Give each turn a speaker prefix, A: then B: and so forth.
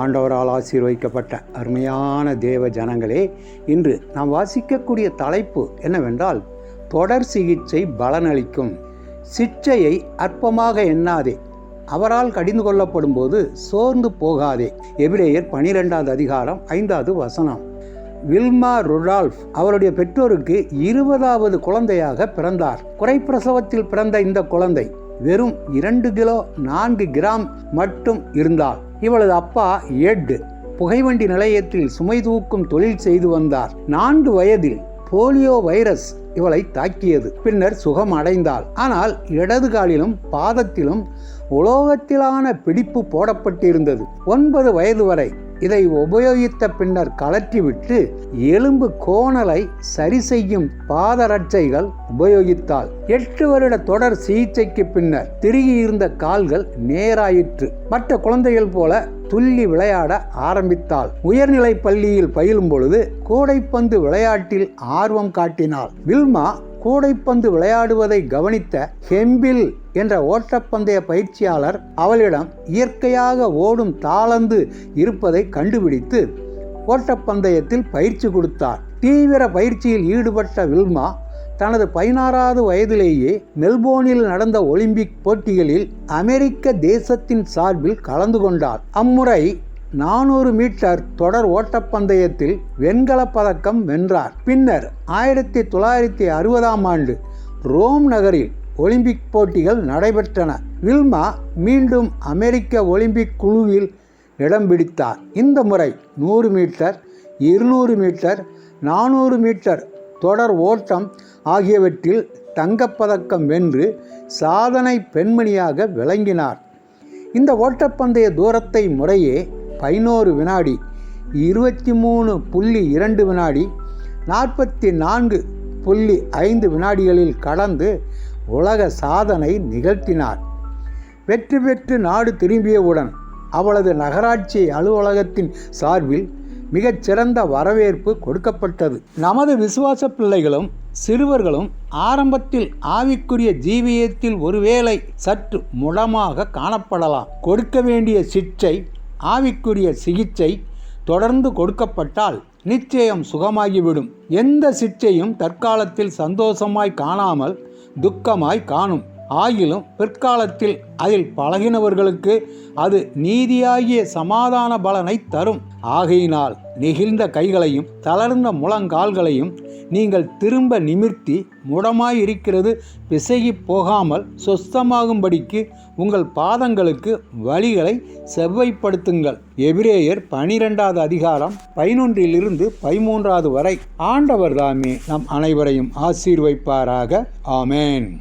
A: ஆண்டவரால் ஆசீர்வதிக்கப்பட்ட அருமையான தேவ ஜனங்களே இன்று நாம் வாசிக்கக்கூடிய தலைப்பு என்னவென்றால் தொடர் சிகிச்சை பலனளிக்கும். சிற்றையை அற்பமாக எண்ணாதே. அவரால் கடிந்து கொள்ளப்படும் போது சோர்ந்து போகாதே. எபிரேயர் பனிரெண்டாவது அதிகாரம் ஐந்தாவது வசனம். வில்மா ருடால்ஃப் அவருடைய பெற்றோருக்கு இருபதாவது குழந்தையாக பிறந்தார். குறைப்பிரசவத்தில் பிறந்த இந்த குழந்தை வெறும் இரண்டு கிலோ நான்கு கிராம் மட்டும் இருந்தார். இவளது அப்பா எட் புகைவண்டி நிலையத்தில் சுமை தூக்கும் தொழில் செய்து வந்தார். நான்கு வயதில் போலியோ வைரஸ் இவளை தாக்கியது. பின்னர் சுகம் அடைந்தாள். ஆனால் இடது காலிலும் பாதத்திலும் உலோகத்திலான பிடிப்பு போடப்பட்டிருந்தது. ஒன்பது வயது வரை இதை உபயோகித்த பின்னர் கலற்றிவிட்டு எலும்பு கோணலை சரி செய்யும் பாதரட்சைகள் உபயோகித்தாள். எட்டு வருட தொடர் சிகிச்சைக்கு பின்னர் திருகியிருந்த கால்கள் நேராயிற்று. மற்ற குழந்தைகள் போல துள்ளி விளையாட ஆரம்பித்தாள். உயர்நிலை பள்ளியில் பயிலும் பொழுது கூடைப்பந்து விளையாட்டில் ஆர்வம் காட்டினாள். வில்மா கூடைப்பந்து விளையாடுவதை கவனித்த ஹெம்பில் என்ற ஓட்டப்பந்தய பயிற்சியாளர் அவளிடம் இயற்கையாக ஓடும் தாளந்து இருப்பதை கண்டுபிடித்து ஓட்டப்பந்தயத்தில் பயிற்சி கொடுத்தார். தீவிர பயிற்சியில் ஈடுபட்ட வில்மா தனது பதினாறாவது வயதிலேயே மெல்போர்னில் நடந்த ஒலிம்பிக் போட்டிகளில் அமெரிக்க தேசத்தின் சார்பில் கலந்து கொண்டார். அம்முறை நானூறு மீட்டர் தொடர் ஓட்டப்பந்தயத்தில் வெண்கலப் பதக்கம் வென்றார். பின்னர் ஆயிரத்தி தொள்ளாயிரத்தி அறுபதாம் ஆண்டு ரோம் நகரில் ஒலிம்பிக் போட்டிகள் நடைபெற்றன. வில்மா மீண்டும் அமெரிக்க ஒலிம்பிக் குழுவில் இடம் பிடித்தார். இந்த முறை நூறு மீட்டர் இருநூறு மீட்டர் நானூறு மீட்டர் தொடர் ஓட்டம் ஆகியவற்றில் தங்கப்பதக்கம் வென்று சாதனை பெண்மணியாக விளங்கினார். இந்த ஓட்டப்பந்தய தூரத்தை முறையே பதினோரு வினாடி இருபத்தி மூணு புள்ளி இரண்டு வினாடி நாற்பத்தி நான்கு புள்ளி ஐந்து வினாடிகளில் கடந்து உலக சாதனை நிகழ்த்தினார். வெற்றி பெற்று நாடு திரும்பியவுடன் அவளது நகராட்சி அலுவலகத்தின் சார்பில் மிகச்சிறந்த வரவேற்பு கொடுக்கப்பட்டது. நமது விசுவாச பிள்ளைகளும் சிறுவர்களும் ஆரம்பத்தில் ஆவிக்குரிய ஜீவியத்தில் ஒருவேளை சற்று முடமாக காணப்படலாம். கொடுக்க வேண்டிய சிற்றை ஆவிக்குரிய சிகிச்சை தொடர்ந்து கொடுக்கப்பட்டால் நிச்சயம் சுகமாகிவிடும். எந்த சிற்றையும் தற்காலத்தில் சந்தோஷமாய் காணாமல் துக்கமாய் காணும். ஆகிலும் பிற்காலத்தில் அதில் பழகினவர்களுக்கு அது நீதியாகிய சமாதான பலனை தரும். ஆகையினால் நெகிழ்ந்த கைகளையும் தளர்ந்த முழங்கால்களையும் நீங்கள் திரும்ப நிமிர்த்தி முடமாயிருக்கிறது பிசகி போகாமல் சொஸ்தமாகும்படிக்கு உங்கள் பாதங்களுக்கு வழிகளை செவ்வைப்படுத்துங்கள். எபிரேயர் பனிரெண்டாவது அதிகாரம் பதினொன்றிலிருந்து பதிமூன்றாவது வரை ஆண்டவர் தாமே நம் அனைவரையும் ஆசீர்வைப்பாராக. ஆமேன்.